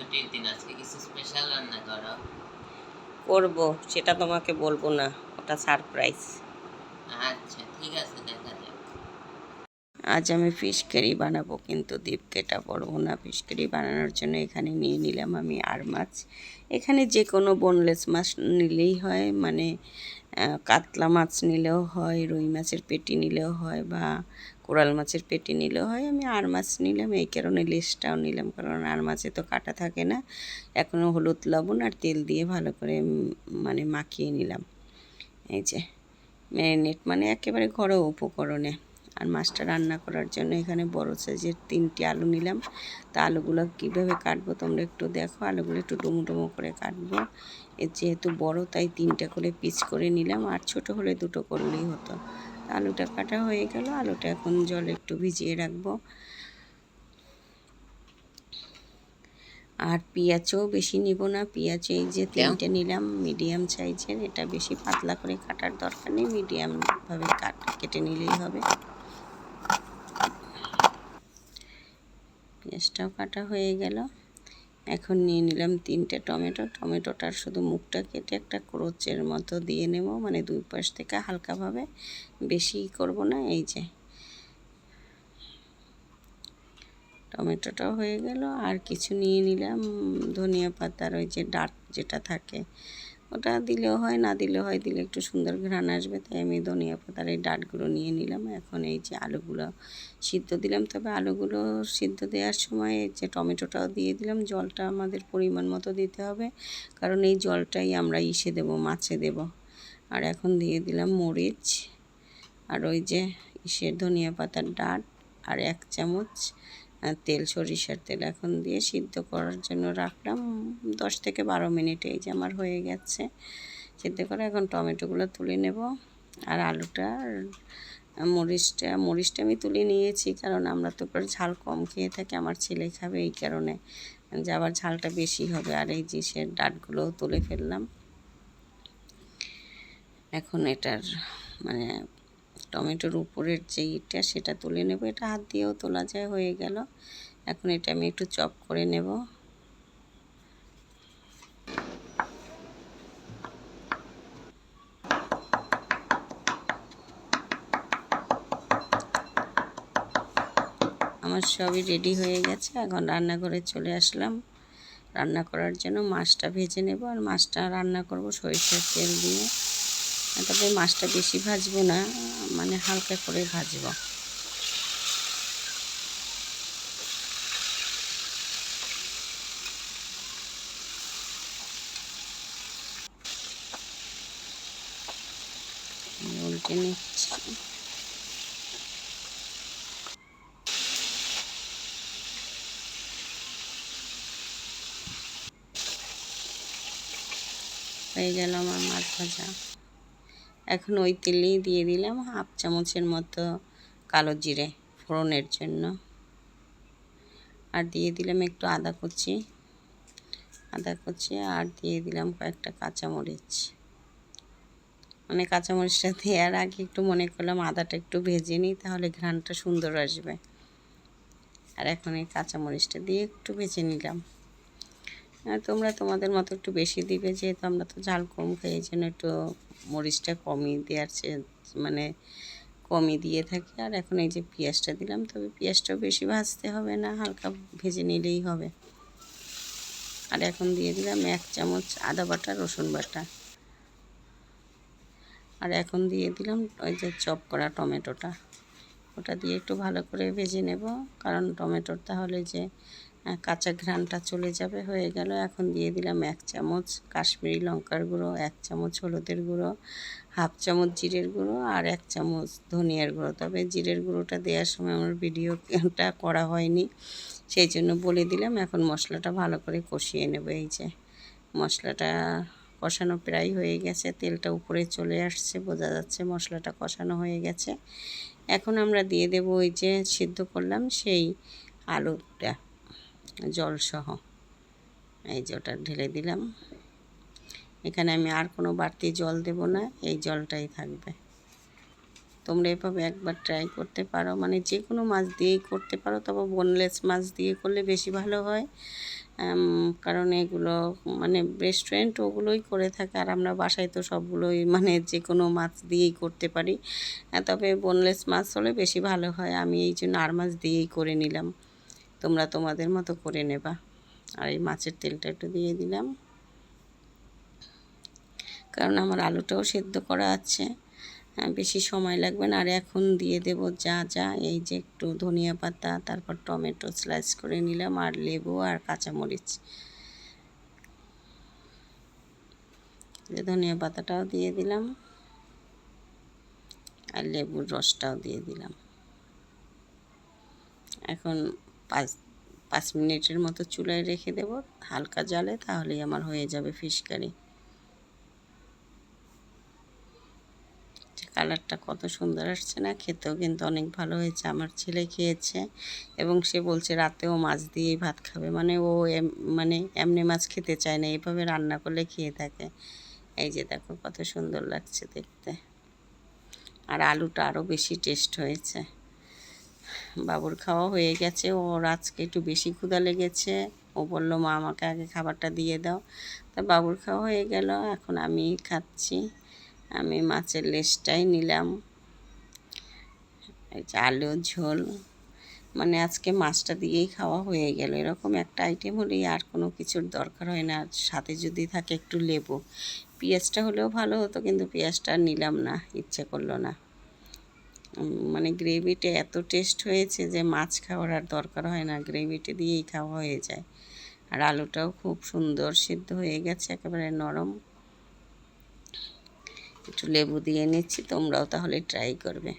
ছুটির দিন আজকে কিছু স্পেশাল রান্না করো? করব সেটা তোমাকে বলব না ওটা সারপ্রাইজ আচ্ছা ঠিক আছে দেখা যাক। আজ আমি ফিশ কারি বানাবো কিন্তু দীপকে এটা বলব না। ফিশ কারি বানানোর জন্য এখানে নিয়ে নিলাম আমি আর মাছ। এখানে যে কোনো বোনলেস মাছ নিলেই হয় মানে কাতলা মাছ নিলেও হয় রুই মাছের পেটি নিলেও হয় বা কোরাল মাছের পেটি নিলেও হয়, আমি আর মাছ নিলাম। এই কারণে লেসটাও নিলাম, কারণ আর মাছে তো কাটা থাকে না। এখনও হলুদ, লবণ আর তেল দিয়ে ভালো করে মানে মাখিয়ে নিলাম। এই যে, ম্যারিনেট মানে একেবারে ঘরোয়া উপকরণে। আর মাছটা রান্না করার জন্য এখানে বড় সাইজের তিনটি আলু নিলাম। তা আলুগুলো কীভাবে কাটবো তোমরা একটু দেখো। আলুগুলো একটু ডুমো ডুমো করে কাটবো। এ যেহেতু বড়, তাই তিনটা করে পিস করে নিলাম। আর ছোট হলে দুটো করলেই হতো। আলুটা কাটা হয়ে গেল। আলুটা এখন জলে একটু ভিজিয়ে রাখব। আর পেঁয়াজও বেশি নিব না। পেঁয়াজ এই যে তিনটে নিলাম মিডিয়াম সাইজের এটা বেশি পাতলা করে কাটার দরকার নেই। মিডিয়ামভাবে কাট কেটে নিলেই হবে। পেঁয়াজটাও কাটা হয়ে গেল। এখন নিয়ে নিলাম তিনটে টমেটো। টমেটোটার শুধু মুখটা কেটে একটা ক্রোচের মতো দিয়ে নেব মানে দুই পাশ থেকে হালকাভাবে। বেশি করব না, এই যে। টমেটোটাও হয়ে গেল। আর কিছু নিয়ে নিলাম, ধনিয়া পাতার ওই যে ডাট যেটা থাকে। ওটা দিলেও হয়, না দিলেও হয়, দিলে একটু সুন্দর ঘ্রাণ আসবে। তাই আমি ধনিয়া পাতার এই ডাটগুলো নিয়ে নিলাম। এখন এই যে আলুগুলো সিদ্ধ দিলাম। তবে আলুগুলো সিদ্ধ দেওয়ার সময় যে টমেটোটাও দিয়ে দিলাম। জলটা আমাদের পরিমাণ মতো দিতে হবে। কারণ এই জলটাই আমরা ইসে দেব, মাছে দেব। আর এখন দিয়ে দিলাম মরিচ আর ওই যে ইসের ধনিয়া পাতার ডাট আর এক চামচ আহ, তেল সরিষার তেল এখন দিয়ে সিদ্ধ করার জন্য রাখলাম। দশ থেকে বারো মিনিট এই যে আমার হয়ে গেছে। সিদ্ধ করে এখন টমেটোগুলো তুলে নেব। আর আলুটা মরিচটা মরিচটা আমি তুলে নিয়েছি কারণ আমরা তো ঝাল কম খেয়ে থাকি আমার ছেলে খাবে এই কারণে। যে আবার ঝালটা বেশি হবে আর এই যে ডাটগুলোও তুলে ফেললাম। এখন এটার মানে টমেটোর উপরের যে ইটা সেটা তুলে নেব। এটা হাত দিয়েও তোলা যায়, হয়ে গেল। এখন এটা আমি একটু চপ করে নেব। আমার সবই রেডি হয়ে গেছে। এখন রান্নাঘরে চলে আসলাম। রান্না করার জন্য মাছটা ভেজে নেব। আর মাছটা রান্না করব সরিষার তেল দিয়ে। তবে মাছটা বেশি ভাজবো না মানে হালকা করে ভাজবো। উল্টে নিচ্ছি। হয়ে গেল আমার মাছ ভাজা। এখন ওই তেলেই দিয়ে দিলাম হাফ চামচের মতো কালো জিরে ফোড়নের জন্য। আর দিয়ে দিলাম একটু আদা কুচি। আদা কুচি আর দিয়ে দিলাম কয়েকটা কাঁচামরিচ। মানে কাঁচামরিচটা দেওয়ার আগে একটু মনে করলাম আদাটা একটু ভেজে নিই, তাহলে ঘ্রাণটা সুন্দর আসবে। আর এখন এই কাঁচামরিচটা দিয়ে একটু ভেজে নিলাম। আর তোমরা তোমাদের মতো একটু বেশি দিবে, যেহেতু আমরা তো ঝাল কম খাই, এই জন্য একটু মরিচটা কমই দেওয়ার মানে কমই দিয়ে থাকি। আর এখন এই যে পেঁয়াজটা দিলাম, তবে পেঁয়াজটাও বেশি ভাজতে হবে না, হালকা ভেজে নিলেই হবে। আর এখন দিয়ে দিলাম এক চামচ আদা বাটা, রসুন বাটা। আর এখন দিয়ে দিলাম ওই যে চপ করা টমেটোটা। ওটা দিয়ে একটু ভালো করে ভেজে নেব, কারণ টমেটোর তাহলে যে কাঁচা ঘ্রাণটা চলে যাবে, হয়ে গেল। এখন দিয়ে দিলাম এক চামচ কাশ্মীরি লঙ্কার গুঁড়ো, এক চামচ হলুদের গুঁড়ো, হাফ চামচ জিরের গুঁড়ো আর এক চামচ ধনিয়ার গুঁড়ো। তবে জিরের গুঁড়োটা দেওয়ার সময় আমার ভিডিওটা করা হয়নি, সেই জন্য বলে দিলাম, এখন মশলাটা ভালো করে কষিয়ে নেব। এই যে মশলাটা কষানো প্রায় হয়ে গেছে, তেলটা উপরে চলে আসছে, বোঝা যাচ্ছে মশলাটা কষানো হয়ে গেছে। এখন আমরা দিয়ে দেব ওই যে সিদ্ধ করলাম সেই আলুটা। জলসহ। এই যে ওটা ঢেলে দিলাম। এখানে আমি আর কোনো বাড়তি জল দেব না, এই জলটাই থাকবে। তোমরা এভাবে একবার ট্রাই করতে পারো। মানে যে কোনো মাছ দিয়েই করতে পারো, তবে বোনলেস মাছ দিয়ে করলে বেশি ভালো হয়। কারণ এগুলো মানে রেস্টুরেন্ট ওগুলোই করে থাকে, আর আমরা বাসায় তো সবগুলোই মানে যে কোনো মাছ দিয়েই করতে পারি। তবে বোনলেস মাছ হলে বেশি ভালো হয়। আমি এই জন্য আর মাছ দিয়েই করে নিলাম। তোমরা তোমাদের মতো করে নেবা। আর এই মাছের তেলটা একটু দিয়ে দিলাম। কারণ আমার আলুটাও সেদ্ধ করা আছে। বেশি সময় লাগবে না। আর এখন দিয়ে দেব যা যা। এই যে একটু ধনিয়া পাতা, তারপর টমেটো স্লাইস করে নিলাম, আর লেবু আর কাঁচামরিচ। ধনিয়া পাতাটাও দিয়ে দিলাম, আর লেবুর রসটাও দিয়ে দিলাম। এখন পাঁচ পাঁচ মিনিটের মতো চুলায় রেখে দেব। হালকা জালে তাহলেই আমার হয়ে যাবে ফিশ কারি কালারটা কত সুন্দর আসছে না? খেতেও কিন্তু অনেক ভালো হয়েছে, আমার ছেলে খেয়েছে এবং সে বলছে রাতেও মাছ দিয়েই ভাত খাবে। মানে ও মানে এমনি মাছ খেতে চায় না, এভাবে রান্না করলে খেয়ে থাকে। এই যে দেখো কত সুন্দর লাগছে দেখতে। আর আলুটা আরও বেশি টেস্ট হয়েছে। বাবুর খাওয়া হয়ে গেছে। ওর আজকে একটু বেশি ক্ষুধা লেগেছে। ও বলল, মা, আমাকে আগে খাবারটা দিয়ে দাও। তা বাবুর খাওয়া হয়ে গেল। এখন আমি খাচ্ছি। আমি মাছের লেসটাই নিলাম। আলু, ঝোল মানে আজকে মাছটা দিয়েই খাওয়া হয়ে গেল। এরকম একটা আইটেম হলেই আর কোনো কিছুর দরকার হয় না। সাথে যদি থাকে একটু লেবু। পেঁয়াজটা হলেও ভালো হতো, কিন্তু পেঁয়াজটা নিলাম না। ইচ্ছে করল না। মানে গ্রেভিটা এত টেস্ট হয়েছে যে মাছ খাওয়ার আর দরকার হয় না। গ্রেভিটা দিয়েই খাওয়া হয়ে যায়। আর আলুটাও খুব সুন্দর সিদ্ধ হয়ে গেছে একেবারে নরম। একটু লেবু দিয়ে নিচ্ছি, তোমরাও তাহলে ট্রাই করবে।